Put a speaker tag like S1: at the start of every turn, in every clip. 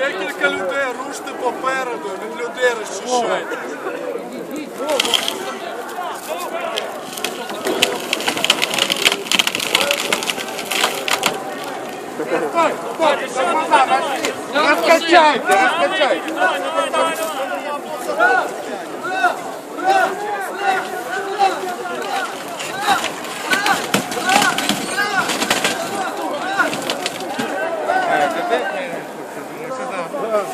S1: Декілька людей, руште попереду, від людей розчищайте.
S2: Раскачайте,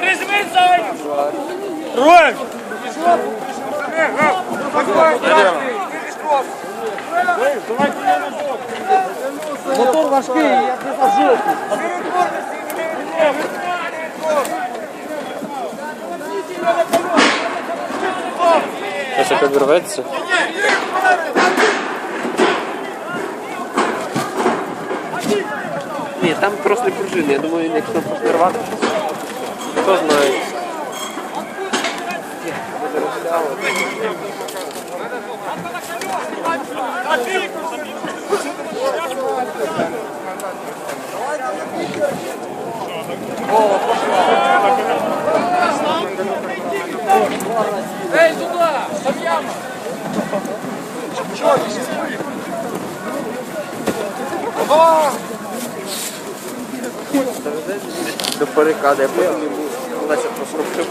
S2: раскачайте.
S1: Роль!
S2: Мотор важкий, я не за жопу.
S3: Щось як там просто пружини. Я думаю, якщо пошкервати, хто знає.
S1: Ей, туда! Там яма!
S3: До перекади, а потім йому Леся просто